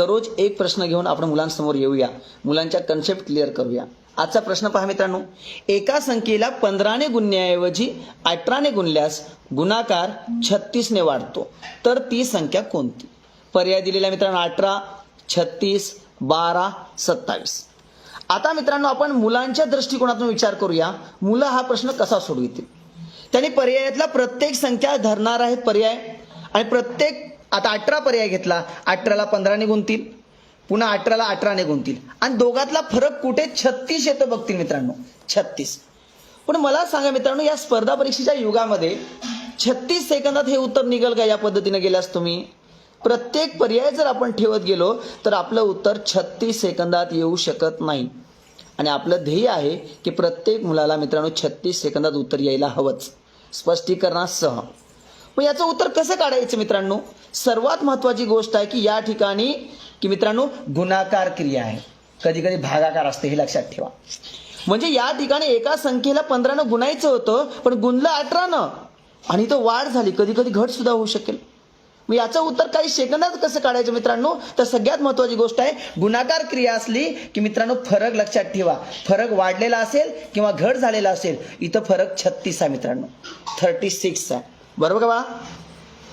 दररोज एक प्रश्न घेऊन आपण मुलांसमोर येऊया. मुलांच्या कन्सेप्ट क्लिअर करूया. आजचा प्रश्न पहा मित्रांनो. एका संख्येला पंधराने गुणण्याऐवजी अठराने गुणल्यास गुणाकार छत्तीसने वाढतो. तर ती संख्या कोणती? पर्याय दिलेला मित्रांनो अठरा छत्तीस बारा सत्तावीस. आता मित्रांनो आपण मुलांच्या दृष्टिकोनातून विचार करूया. मुलं हा प्रश्न कसा सोडवितील? त्यांनी पर्यायातला प्रत्येक संख्या धरणार आहेत पर्याय. आणि प्रत्येक आता अठरा पर्याय घेतला. अठराला पंधराने गुंतील. पुन्हा अठराला अठराने गुणतील आणि दोघातला फरक कुठे? छत्तीस येतो बघतील मित्रांनो. छत्तीस. पण मला सांगा मित्रांनो या स्पर्धा परीक्षेच्या युगामध्ये छत्तीस सेकंदात हे उत्तर निघेल का? या पद्धतीने गेल्यास तुम्ही? प्रत्येक पर्याय जर आपण ठेवत गेलो तर आपलं उत्तर छत्तीस सेकंदात येऊ शकत नाही. आणि आपलं ध्येय आहे की प्रत्येक मुलाला मित्रांनो छत्तीस सेकंदात उत्तर यायला हवंच. स्पष्टीकरणासह. मग याचं उत्तर कसं काढायचं मित्रांनो? सर्वात महत्वाची गोष्ट आहे की या ठिकाणी की मित्रांनो गुणाकार क्रिया आहे. कधी कधी भागाकार असते हे लक्षात ठेवा. म्हणजे या ठिकाणी एका संख्येला पंधरानं गुणायचं होतं पण गुणलं अठरानं. आणि तो वाढ झाली. कधी कधी घट सुद्धा होऊ शकेल. मग याचं उत्तर काही सेकंदात कसं काढायचं मित्रांनो? तर सगळ्यात महत्वाची गोष्ट आहे गुणाकार क्रिया असली की मित्रांनो फरक लक्षात ठेवा. फरक वाढलेला असेल किंवा घट झालेला असेल इथं फरक छत्तीस आहे मित्रांनो. थर्टी सिक्स आहे. बरोबर का बा?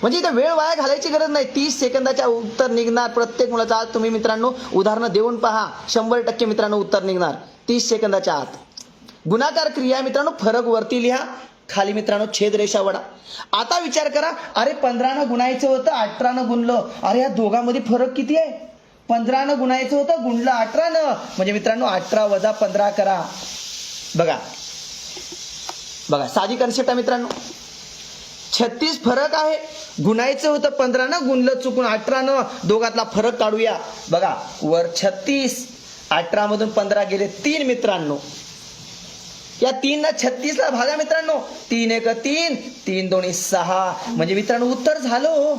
म्हणजे इथं वेळ वाया घालायची गरज नाही. तीस सेकंदाच्या उत्तर निघणार प्रत्येक मुलाचा आज. तुम्ही मित्रांनो उदाहरणं देऊन पहा. शंभर टक्के मित्रांनो उत्तर निघणार. तीस सेकंदाच्या आत. गुणाकार क्रिया मित्रांनो फरक वरती लिहा. खाली मित्रांनो छेद रेषा वडा आता विचार करा अरे पंधरानं गुणायचं होतं अठरानं गुणलं. अरे या दोघांमध्ये फरक किती आहे? पंधरानं गुणायचं होतं गुणलं अठरानं. म्हणजे मित्रांनो अठरा वजा पंधरा करा. बघा. बघा साधी कन्सेप्ट आहे मित्रांनो. छत्तीस फरक आहे. गुणायचं होतं पंधरानं गुणलं चुकून अठरानं. दोघातला फरक काढूया. बघा वर छत्तीस अठरा मधून पंधरा गेले तीन मित्रांनो. या तीन ना छत्तीसला भागा मित्रांनो. तीन एक तीन तीन दोन्ही सहा. म्हणजे मित्रांनो उत्तर झालं हो.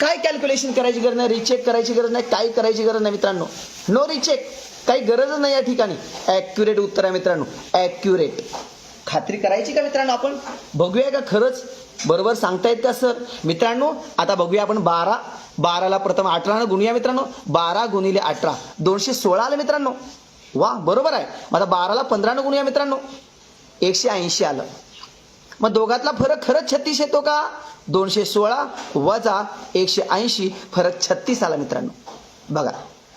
काय कॅल्क्युलेशन करायची गरज नाही? रिचेक करायची गरज नाही. काय करायची गरज नाही मित्रांनो? नो रिचेक काही गरजच नाही या ठिकाणी. ॲक्युरेट उत्तर आहे मित्रांनो. ॲक्युरेट खात्री करायची का मित्रांनो आपण? बघूया का खरंच? बरोबर सांगतायत का सर? मित्रांनो आता बघूया आपण बारा बाराला प्रथम अठरानं गुणूया मित्रांनो. बारा गुणिले अठरा दोनशे सोळा आलं मित्रांनो. वा बरोबर आहे. मग आता बाराला पंधरानं गुणूया मित्रांनो. एकशे ऐंशी आलं. मग दोघातला फरक खरंच छत्तीस येतो का? दोनशे सोळा वजा एकशे ऐंशी फरक छत्तीस आला मित्रांनो. बघा.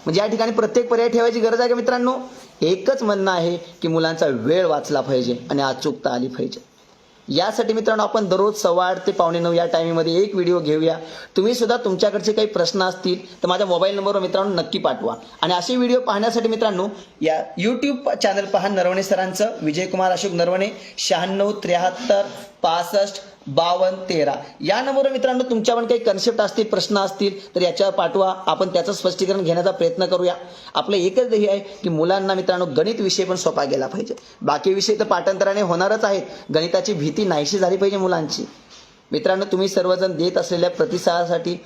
म्हणजे या ठिकाणी प्रत्येक पर्याय ठेवायची गरज आहे का मित्रांनो? एकच म्हणणं आहे की मुलांचा वेळ वाचला पाहिजे आणि अचूकता आली पाहिजे. यासाठी मित्रांनो आपण दररोज सव्वा आठ ते पावणे नऊ या टायमिंगमध्ये एक व्हिडिओ घेऊया. तुम्ही सुद्धा तुमच्याकडचे काही प्रश्न असतील तर माझ्या मोबाईल नंबरवर मित्रांनो नक्की पाठवा. आणि असे व्हिडिओ पाहण्यासाठी मित्रांनो या यूट्यूब चॅनल पहा नरवणे सरांचं. विजयकुमार अशोक नरवणे शहाण्णव त्र्याहत्तर पासष्ट बावन्न तेरा. या नंबरवर मित्रांनो तुमच्या पण काही कन्सेप्ट असतील प्रश्न असतील तर याच्यावर पाठवा. आपण त्याचं स्पष्टीकरण घेण्याचा प्रयत्न करूया. आपलं एकच ध्येय आहे की मुलांना मित्रांनो गणित विषय पण सोपा गेला पाहिजे. बाकी विषय तर पाठांतराने होणारच आहेत. गणिताची भीती नाहीशी झाली पाहिजे मुलांची. मित्रांनो तुम्ही सर्वजण देत असलेल्या प्रतिसादासाठी